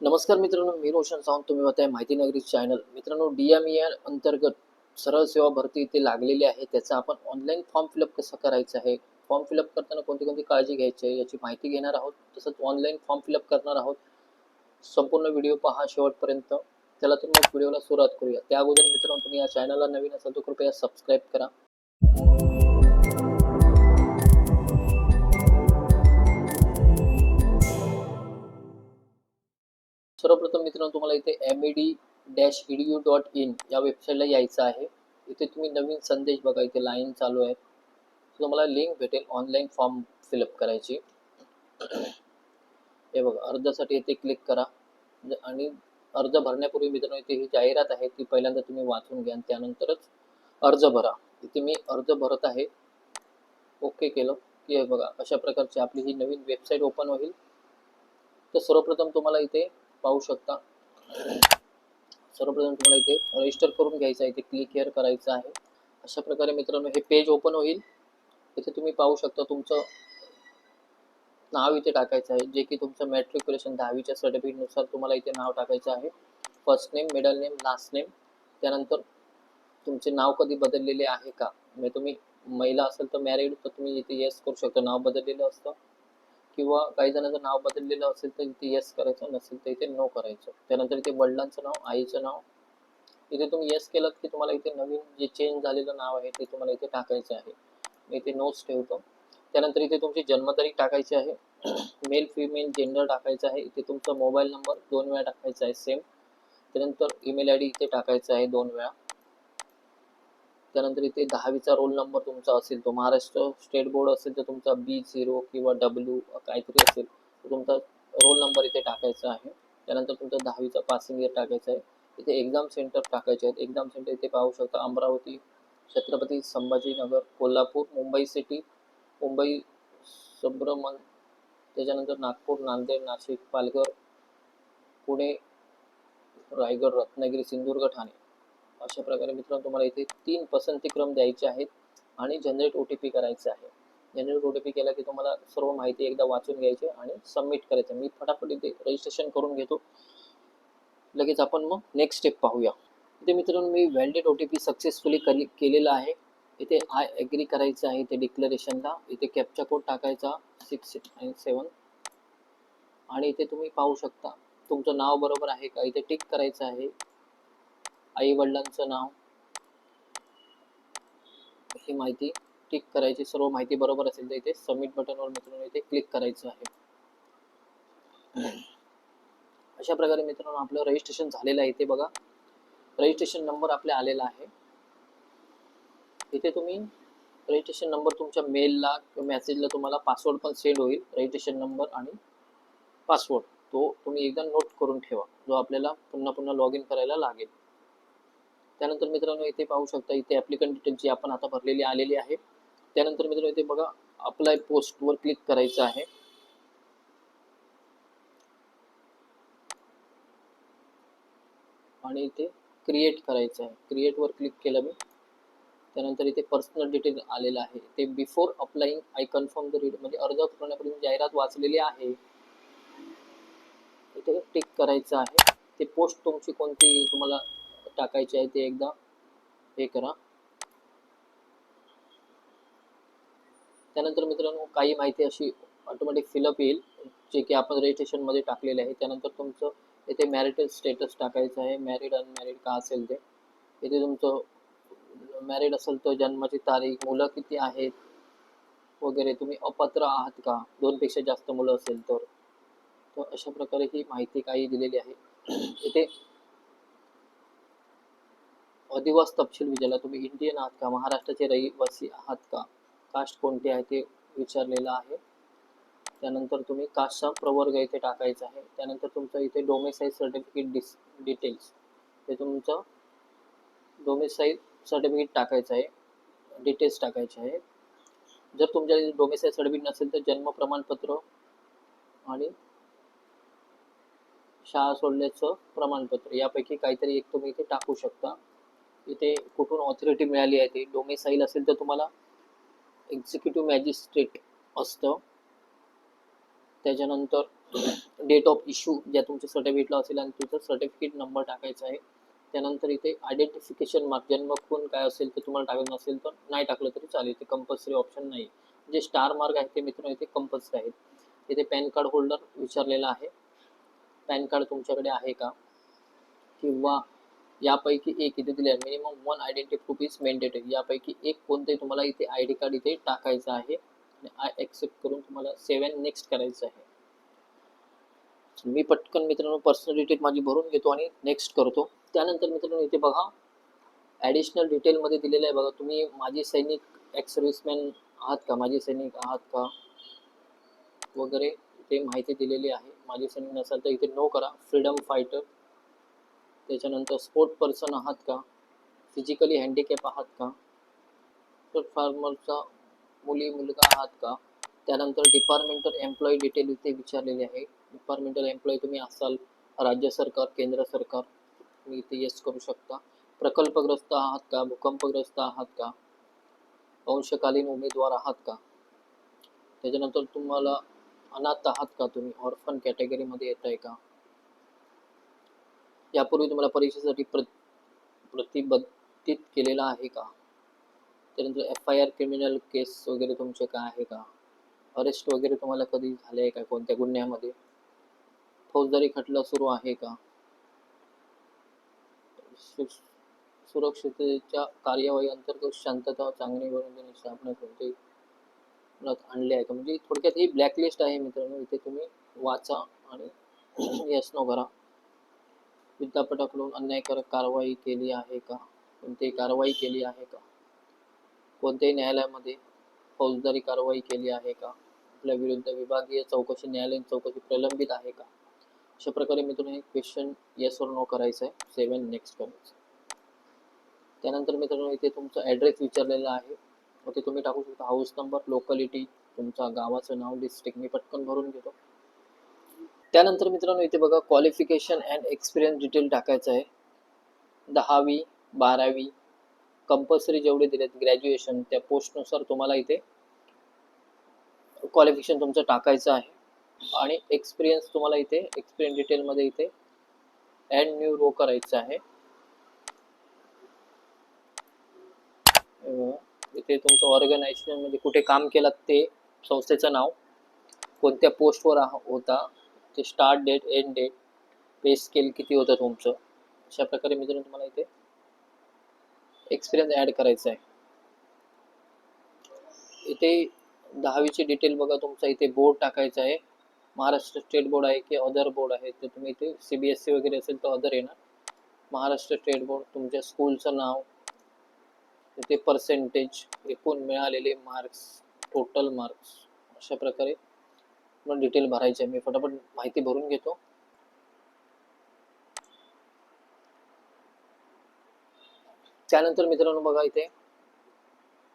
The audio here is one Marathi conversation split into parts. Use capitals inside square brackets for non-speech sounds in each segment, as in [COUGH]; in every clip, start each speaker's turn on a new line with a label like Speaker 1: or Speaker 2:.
Speaker 1: नमस्कार मित्रांनो मी रोशन सावंत. तुम्ही बघताय माहिती नगरी चॅनल. मित्रांनो डी एम ए अंतर्गत सरळ सेवा भरती इथे लागलेली आहे. त्याचा आपण ऑनलाईन फॉर्म फिलअप कसं करायचं आहे? फॉर्म फिलअप करताना कोणती कोणती काळजी घ्यायची आहे याची माहिती घेणार आहोत. तसंच ऑनलाईन फॉर्म फिलअप करणार आहोत. संपूर्ण व्हिडिओ पहा शेवटपर्यंत. त्याला तर मग व्हिडिओला सुरुवात करूया. त्या अगोदर मित्रांनो तुम्ही या चॅनलला नवीन असाल तर कृपया सबस्क्राईब करा. सर्वप्रथम मित्रांनो तुम्हाला इथे M E D dash E D U dot in या वेबसाईटला यायचं आहे. इथे तुम्ही नवीन संदेश बघा इथे लाईन चालू आहे. तुम्हाला लिंक भेटेल ऑनलाईन फॉर्म फिलअप करायची. हे बघा अर्जासाठी इथे क्लिक करा. आणि अर्ज भरण्यापूर्वी मित्रांनो इथे ही जाहिरात आहे ती पहिल्यांदा तुम्ही वाचून घ्या आणि त्यानंतरच अर्ज भरा. इथे मी अर्ज भरत आहे. ओके केलं. की हे बघा अशा प्रकारची आपली ही नवीन वेबसाईट ओपन होईल. तर सर्वप्रथम तुम्हाला इथे पाहू शकता. सर्वप्रथम तुम्हाला इथे रजिस्टर करून घ्यायचं आहे इथे क्लिक हेअर करायचं आहे. अशा प्रकारे मित्रांनो हे पेज ओपन होईल. इथे तुम्ही पाहू शकता तुमचं नाव इथे टाकायचं आहे जे की तुमचं मॅट्रिक्युलेशन दहावीच्या सर्टिफिकेटनुसार तुम्हाला इथे नाव टाकायचं आहे. First name middle name last name त्यानंतर तुमचे नाव कधी बदललेले आहे का? म्हणजे तुम्ही महिला असेल तर मॅरिड तर तुम्ही इथे येस करू शकता. नाव बदललेलं असतं. किंवा काही जणांचं नाव बदललेलं असेल तर इथे येस करायचं नसेल तर इथे नो करायचं. त्यानंतर इथे वडिलांचं नाव आईचं नाव. इथे तुम्ही येस केलं की तुम्हाला इथे नवीन जे चेंज झालेलं नाव आहे ते तुम्हाला इथे टाकायचं आहे. मी इथे नोट्स ठेवतो. त्यानंतर इथे तुमची जन्मतारीख टाकायची आहे. मेल फिमेल जेंडर टाकायचं आहे. इथे तुमचा मोबाईल नंबर दोन वेळा टाकायचा आहे सेम त्यानंतर ईमेल आय डी इथे टाकायचं आहे दोन वेळा. त्यानंतर इथे दहावीचा रोल नंबर तुमचा असेल तो महाराष्ट्र स्टेट बोर्ड असेल तर तुमचा बी झिरो किंवा डब्ल्यू काहीतरी असेल तर तुमचा रोल नंबर इथे टाकायचा आहे. त्यानंतर तुमचा दहावीचा पासिंग इयर टाकायचा आहे. इथे एक्झाम सेंटर टाकायचे आहेत. एक्झाम सेंटर इथे पाहू शकता अमरावती छत्रपती संभाजीनगर कोल्हापूर मुंबई सिटी मुंबई सुब्रमण त्याच्यानंतर नागपूर नांदेड नाशिक पालघर पुणे रायगड रत्नागिरी सिंधुदुर्ग ठाणे. अशा प्रकारे मित्रांनो तुम्हाला इथे तीन पसंतीक्रम द्यायचे आहेत आणि जनरेट ओ टी पी करायचं आहे. जनरेट ओ टी पी केला की तुम्हाला सर्व माहिती एकदा वाचून घ्यायची आणि सबमिट करायचं. मी फटाफट इथे रजिस्ट्रेशन करून घेतो. लगेच आपण मग नेक्स्ट स्टेप पाहूया. इथे मित्रांनो मी validate O T P successfully कली केलेला आहे. इथे आय ॲग्री करायचं आहे इथे डिक्लरेशनला इथे कॅपचा कोड टाकायचा सिक्स नाईन सेवन आणि इथे तुम्ही पाहू शकता. तुमचं नाव बरोबर आहे का? इथे टिक करायचं आहे. आई वडिलांचं नाव. ही माहिती टिक करायची सर्व माहिती बरोबर असेल तर इथे सबमिट बटनवर मित्रांनो इथे क्लिक करायचं आहे. अशा प्रकारे मित्रांनो आपलं रजिस्ट्रेशन झालेलं आहे इथे बघा. रजिस्ट्रेशन नंबर आपल्या आलेला आहे. इथे तुम्ही रजिस्ट्रेशन नंबर तुमच्या मेलला किंवा मेसेजला तुम्हाला पासवर्ड पण सेंड होईल. रजिस्ट्रेशन नंबर आणि पासवर्ड तो तुम्ही एकदा नोट करून ठेवा. जो आपल्याला पुन्हा पुन्हा लॉग इन करायला लागेल. त्यानंतर मित्रांनो इथे पाहू शकता इथे ॲप्लिकंट डिटेल जी आपण आता भरलेली आलेली आहे. त्यानंतर मित्रांनो इथे बघा अप्लाय पोस्टवर क्लिक करायचं आहे. आणि इथे क्रिएट करायचं आहे. क्रिएटवर क्लिक केलं मी. त्यानंतर इथे पर्सनल डिटेल आलेलं आहे. ते before applying I confirm the read म्हणजे अर्ज करण्यापूर्वी जाहिरात वाचलेली आहे. इथे टिक करायचं आहे. ते पोस्ट तुमची कोणती तुम्हाला टाकायचे आहे ते एकदा. हे करा. त्यानंतर मित्रांनो काही माहिती अशी ऑटोमॅटिक फिलअप येईल जे की आपण रजिस्ट्रेशनमध्ये टाकलेले आहे. त्यानंतर तुमचं इथे मॅरिटल स्टेटस टाकायचं आहे. मॅरिड अनमॅरिड का असेल ते. इथे तुमचं मॅरिड असेल तर जन्माची तारीख मुलं किती आहेत वगैरे तुम्ही अपात्र आहात का? दोनपेक्षा जास्त मुलं असेल तर. तर अशा प्रकारे ही माहिती काही दिलेली आहे. इथे अधिवास तपशील विचारला तुम्ही इंडियन आहात का? महाराष्ट्राचे रहिवासी आहात का? कास्ट कोणते आहे? ते विचारलेलं आहे. त्यानंतर तुम्ही कास्टचा प्रवर्ग इथे टाकायचा आहे. त्यानंतर तुमचं इथे डोमेसाईल सर्टिफिकेट डिस डिटेल्स ते तुमचं डोमेसाईल सर्टिफिकेट टाकायचं आहे. डिटेल्स टाकायचे आहे. जर तुमच्या डोमेसाईल सर्टिफिकेट नसेल तर जन्म प्रमाणपत्र आणि शाळा सोडल्याचं प्रमाणपत्र. यापैकी काहीतरी एक तुम्ही इथे टाकू शकता. इथे कुठून ऑथॉरिटी मिळाली आहे ती? डोमेसाईल असेल तर तुम्हाला एक्झिक्युटिव्ह मॅजिस्ट्रेट असतं. त्याच्यानंतर डेट ऑफ इश्यू ज्या तुमच्या सर्टिफिकेटला असेल आणि तुमचा सर्टिफिकेट नंबर टाकायचा आहे. त्यानंतर इथे आयडेंटिफिकेशन मार्क जन्म खून काय असेल ते तुम्हाला टाकायचं नसेल तर नाही टाकलं तरी चालेल. ते कंपल्सरी ऑप्शन नाही जे स्टार मार्क आहे ते मित्रांनो इथे कंपल्सरी आहेत. इथे पॅन कार्ड होल्डर विचारलेला आहे. पॅन कार्ड तुमच्याकडे आहे का? किंवा यापैकी एक इथे दिले आहे. Minimum one identity proof is mandatory यापैकी एक कोणते तुम्हाला इथे आय डी कार्ड इथे टाकायचं आहे? आणि आय ॲक्सेप्ट करून तुम्हाला सेवन नेक्स्ट करायचं आहे. मी पटकन मित्रांनो पर्सनल डिटेल माझी भरून घेतो आणि नेक्स्ट करतो. त्यानंतर मित्रांनो इथे बघा ॲडिशनल डिटेलमध्ये दिलेलं आहे बघा. तुम्ही माझे सैनिक एक्स सर्व्हिसमॅन आहात का? माझे सैनिक आहात का? वगैरे इथे माहिती दिलेली आहे. माझे सैनिक नसाल तर इथे नो करा. फ्रीडम फायटर त्याच्यानंतर स्पोर्ट पर्सन आहात का? फिजिकली हँडिकॅप आहात का? फार्मरचा मुली मुलगा आहात का? त्यानंतर डिपार्टमेंटल एम्प्लॉई डिटेल इथे विचारलेले आहे. डिपार्टमेंटल एम्प्लॉई तुम्ही असाल, राज्य सरकार, केंद्र सरकार, तुम्ही इथे येस करू शकता. प्रकल्पग्रस्त आहात का? भूकंपग्रस्त आहात का? अंशकालीन उमेदवार आहात का? त्याच्यानंतर तुम्हाला अनाथ आहात का तुम्ही? ऑर्फन कॅटेगरीमध्ये येत आहे का? यापूर्वी तुम्हाला परीक्षेसाठी प्र प्रतिबद्धित केलेला आहे का? त्यानंतर F I R criminal case वगैरे तुमचे काय आहे का? अरेस्ट वगैरे तुम्हाला कधी झाले आहे का कोणत्या गुन्ह्यामध्ये? फौजदारी खटला सुरू आहे का? सुरक्षिततेच्या कार्यवाही अंतर्गत शांतता चांगली बनवून देण्याची स्थापना कोणते आणले आहे का? म्हणजे थोडक्यात ही ब्लॅकलिस्ट आहे मित्रांनो इथे तुम्ही वाचा आणि [CLEARS THROAT] यस नो करा. विद्यापीठाकडून अन्यायकारक कारवाई केली आहे का? कोणतीही कारवाई केली आहे का? कोणत्याही न्यायालयामध्ये फौजदारी कारवाई केली आहे का? आपल्या विरुद्ध विभागीय चौकशी न्यायालयीन चौकशी प्रलंबित आहे का? अशा प्रकारे मित्रांनो हे क्वेश्चन येस और नो करायचं आहे सेवन नेक्स्ट करायचं त्यानंतर मित्रांनो इथे तुमचा ॲड्रेस विचारलेला आहे. मग ते तुम्ही टाकू शकता हाऊस नंबर लोकॅलिटी तुमच्या गावाचं नाव डिस्ट्रिक्ट मी पटकन भरून घेतो. त्यानंतर मित्रांनो इथे बघा क्वालिफिकेशन अँड एक्सपिरियन्स डिटेल टाकायचं आहे. दहावी बारावी कंपल्सरी जेवढे दिलेत ग्रॅज्युएशन त्या पोस्टनुसार तुम्हाला इथे क्वालिफिकेशन तुमचं टाकायचं आहे. आणि एक्सपिरियन्स तुम्हाला इथे एक्सपिरियन्स डिटेलमध्ये इथे अँड न्यू रो करायचं आहे. इथे तुमचं ऑर्गनायझेशन म्हणजे कुठे काम केलं ते संस्थेचं नाव कोणत्या पोस्टवर होता ते start date end date pay scale किती होतं तुमचं? अशा प्रकारे मित्रांनो तुम्हाला इथे एक्सपिरियन्स ॲड करायचा आहे. इथे दहावीची डिटेल बघा तुमचा इथे बोर्ड टाकायचा आहे. महाराष्ट्र स्टेट बोर्ड आहे की अदर बोर्ड आहे तर तुम्ही इथे सी बी एस सी वगैरे असेल तर अदर येणार. महाराष्ट्र स्टेट बोर्ड तुमच्या स्कूलचं नाव इथे पर्सेंटेज एकूण मिळालेले मार्क्स टोटल मार्क्स अशा प्रकारे पूर्ण डिटेल भरायची आहे. मी फटाफट माहिती भरून घेतो. त्यानंतर मित्रांनो बघा इथे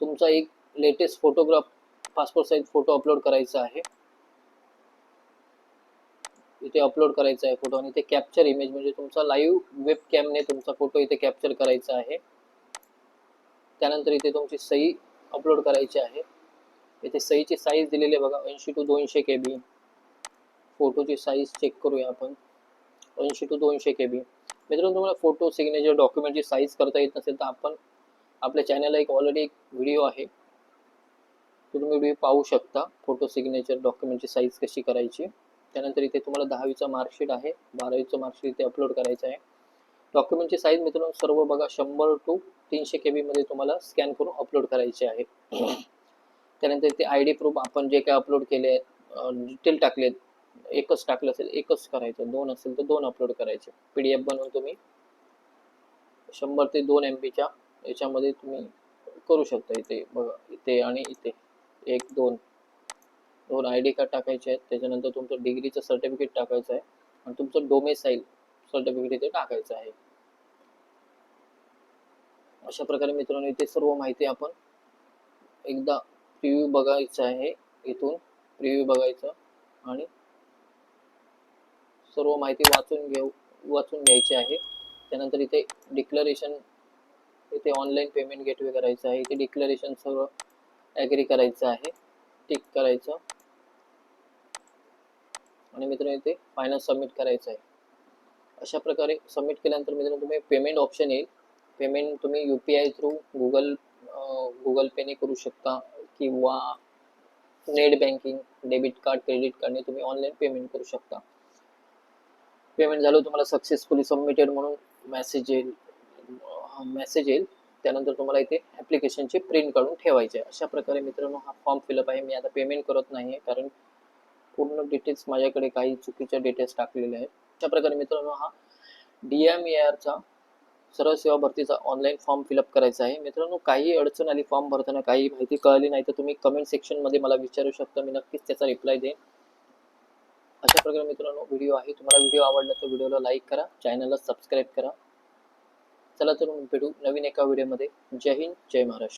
Speaker 1: तुमचा एक latest photograph passport size photo upload करायचा आहे. इथे अपलोड करायचा आहे फोटो आणि इथे कॅप्चर इमेज म्हणजे तुमचा लाईव्ह वेब कॅमने तुमचा फोटो इथे कॅप्चर करायचा आहे. त्यानंतर इथे तुमची सही अपलोड करायची आहे. इथे सईची साईज दिलेली आहे बघा ऐंशी टू दोनशे के बी फोटोची साईज चेक करूया आपण. ऐंशी टू दोनशे के बी मित्रांनो तुम्हाला फोटो सिग्नेचर डॉक्युमेंटची साईज करता येत नसेल तर आपण आपल्या चॅनलला एक ऑलरेडी एक व्हिडिओ आहे. तो तुम्ही व्हिडिओ पाहू शकता फोटो सिग्नेचर डॉक्युमेंटची साईज कशी करायची. त्यानंतर इथे तुम्हाला दहावीचा मार्कशीट आहे बारावीचं मार्कशीट इथे अपलोड करायचं आहे. डॉक्युमेंटची साईज मित्रांनो सर्व बघा शंभर टू तीनशे के बीमध्ये तुम्हाला स्कॅन करून अपलोड करायचे आहे. त्यानंतर ते आय डी प्रूफ आपण जे काय अपलोड केले डिटेल टाकले एकच टाकलं असेल एकच करायचं. दोन असेल तर दोन अपलोड करायचे. पी डी एफ बनवून तुम्ही शंभर ते दोन एम बीच्या याच्यामध्ये तुम्ही करू शकता इथे. बघा इथे आणि इथे. एक दोन. दोन आय डी कार्ड टाकायचे आहेत. त्याच्यानंतर तुमचं डिग्रीचं सर्टिफिकेट टाकायचं आहे. आणि तुमचं डोमेसाईल सर्टिफिकेट इथे टाकायचं आहे. अशा प्रकारे मित्रांनो इथे सर्व माहिती आपण एकदा प्रिव्ह्यू बघायचा आहे इथून प्रिव्ह्यू बघायचं आणि सर्व माहिती वाचून घेऊ वाचून घ्यायची आहे. त्यानंतर इथे डिक्लरेशन इथे ऑनलाईन पेमेंट गेटवे करायचं आहे. इथे डिक्लरेशन सर्व ॲग्री करायचं आहे. टिक करायचं. आणि मित्रांनो इथे फायनल सबमिट करायचं आहे. अशा प्रकारे सबमिट केल्यानंतर मित्रांनो तुम्ही पेमेंट ऑप्शन येईल. पेमेंट तुम्ही U P I through Google Google पेने करू शकता. किंवा net banking debit card credit कार्डने तुम्ही ऑनलाईन पेमेंट करू शकता. पेमेंट झालं तुम्हाला सक्सेसफुली सबमिटेड म्हणून मेसेज येईल. मेसेज येईल. त्यानंतर तुम्हाला इथे ॲप्लिकेशनचे प्रिंट काढून ठेवायचे आहे. अशा प्रकारे मित्रांनो हा फॉर्म फिलअप आहे. मी आता पेमेंट करत नाही आहे कारण पूर्ण डिटेल्स माझ्याकडे काही चुकीच्या डिटेल्स टाकलेले आहेत. अशा प्रकारे मित्रांनो हा डी एम ए आरचा सरळ सेवा भरतीचा ऑनलाईन फॉर्म फिलअप करायचा आहे. मित्रांनो काही अडचण आली फॉर्म भरताना काही माहिती कळली नाही तर तुम्ही कमेंट सेक्शनमध्ये मला विचारू शकता. मी नक्कीच त्याचा रिप्लाय देईन. अशा प्रकारे मित्रांनो व्हिडिओ आहे. तुम्हाला व्हिडिओ आवडला तर व्हिडिओला लाईक करा. चॅनलला सबस्क्राईब करा. चला तर भेटू नवीन एका व्हिडिओमध्ये जय हिंद जय महाराष्ट्र.